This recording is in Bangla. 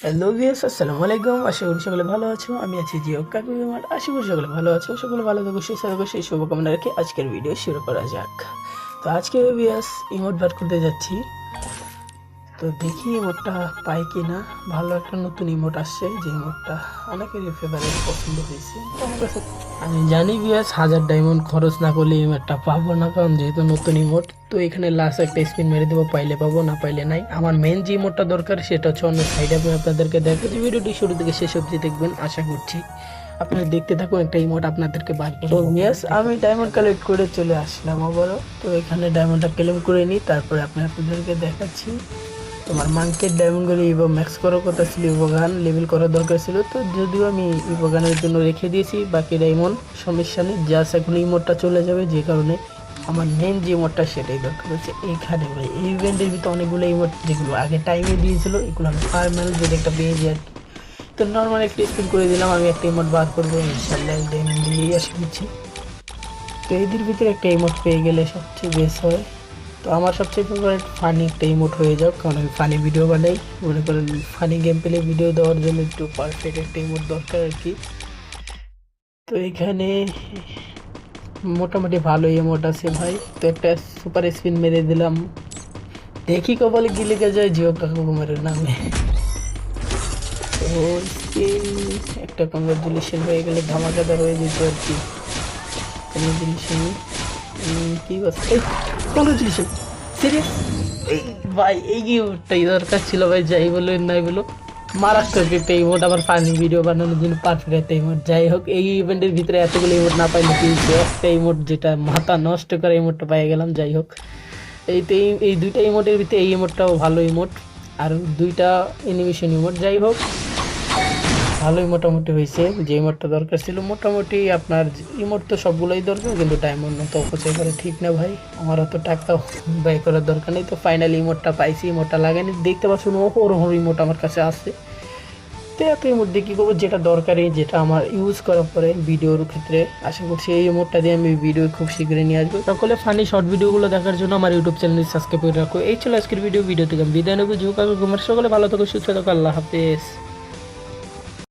হ্যালো ভিয়াস আসসালামু আলাইকুম। আশা করি সকলে ভালো আছো। আমি আছি জিও কাকু আমার আশা করি সকলে ভালো আছো। সকলে ভালো থাকো, সুস্থ থাকো। সেই শুভকামনা রেখে আজকের ভিডিও শুরু করা যাক। তো আজকে ভিয়াস ইমোট বার করতে যাচ্ছি। তো দেখি ইমোটটা পাই কি না ভালো একটা নতুন ইমোট আসছে, যে ইমোটটা অনেকেরই ফেভারিট পছন্দ হয়েছে। তো আমি জানি ভিয়াস হাজার ডায়মন্ড খরচ না করলে ইমোটটা পাবো না, কারণ যেহেতু নতুন ইমোট তো এখানে লাস্ট একটা স্পিন মেরে দেবো, পাইলে পাবো, না পাইলে নাই। আমার মেন যে ইমোটটা দরকার, সেটা হচ্ছে অন্য সাইডে আমি আপনাদেরকে দেখাচ্ছি ভিডিওটি শুরু থেকে শেষ অবধি দেখবেন, আশা করছি আপনারা দেখতে থাকুন একটা ইমোট আপনাদেরকে করব। ইয়েস আমি ডায়মন্ড কালেক্ট করে চলে আসলাম আবারও। তো এখানে ডায়মন্ডটা ক্লেম করে নিই, তারপরে আপনি আপনাদেরকে দেখাচ্ছি। তোমার মার্কেট ডায়মন্ডগুলো ইভো ম্যাক্স করার কথা ছিল ইভোগান লেভেল করার দরকার ছিল, তো যদিও আমি ইভোগানের জন্য রেখে দিয়েছি, বাকি ডায়মন্ড সমস্যা নেই জাস্ট এখন ইমোটটা চলে যাবে, যে কারণে আমার মেন যে ইমোটটা সেটাই দরকার হচ্ছে এইখানে। ভাই এই ইভেন্টের ভিতরে অনেকগুলো ইমোট যেগুলো আগে টাইমে দিয়েছিল, এগুলো আমি ফার্মেল যদি একটা পেয়েছি আর কি। তো নর্মাল একটা স্পিন করে দিলাম, আমি একটা ইমোট বার করব ইনশাল্লাহ ডায়মন্ড দিয়েই আশা করছি। তো এদের ভিতরে একটা ইমোট পেয়ে গেলে সবচেয়ে বেশ হয়। তো আমার সবচেয়ে ফেভারিট ফানি একটা ইমোট হয়ে যাক, কারণ আমি ফানি ভিডিও বানাই। মনে করেন ফানি গেম প্লে ভিডিও দেওয়ার জন্য একটু পারফেক্ট একটা ইমোট দরকার আর কি। তো এখানে মোটামুটি ভালো ইমোট আছে ভাই। তো একটা সুপার স্পিন মেরে দিলাম। দেখি কপালে কি যায়, জিও কাকু কুমারের নামে। তো স্পিন একটা কংগ্রাচুলেশন হয়ে গেলে ধামাকাদার হয়ে যেত আর কি। কংগ্রাচুলেশন কি এই কংগ্রাচুলেশন সিরিয়াস ভাই এই গিফটটাই দরকার ছিল ভাই? যাই বলো নাই বলো। মারাত্মক একটা ইমোট আবার ফানি ভিডিও বানানোর জন্য পারফেক্ট একটা ইমোট যাই হোক এই ইভেন্টের ভিতরে এতগুলো ইমোট না পাইলে কি একটা ইমোট যেটা মাথা নষ্ট করে ইমোটটা পাই গেলাম যাই হোক। এই এই- এই দুইটা ইমোটের ভিতরে এই ইমোটটাও ভালো ইমোট আর দুইটা অ্যানিমেশন ইমোট যাই হোক। ভালোই মোটামুটি হয়েছে। যে ইমোটটা দরকার ছিল মোটামুটি আপনার ইমোট তো সবগুলোই দরকার, কিন্তু ডায়মন্ড তো অপচয় করে ঠিক না ভাই। আমার অত টাকা ব্যয় করার দরকার নেই। তো ফাইনালি ইমোটটা পাইছি ইমোটটা লাগাইনি। দেখতে পাচ্ছেন ও ওর ওর ইমোট আমার কাছে আসছে তো এত ইমোট দিয়ে কী করব? যেটা দরকারি যেটা আমার ইউজ করার পরে ভিডিওর ক্ষেত্রে আশা করছি এই ইমোটটা দিয়ে আমি ভিডিও খুব শীঘ্রই নিয়ে আসব। সকলে ফানি শর্ট ভিডিওগুলো দেখার জন্য আমার ইউটিউব চ্যানেল সাবস্ক্রাইব করে রাখো। এই ছিল আজকের ভিডিও ভিডিও থেকে আমি বিদায় নেব। কাকু কুমার সকলে ভালো থাকো, সুস্থ থাকো। আল্লাহ হাফেজ।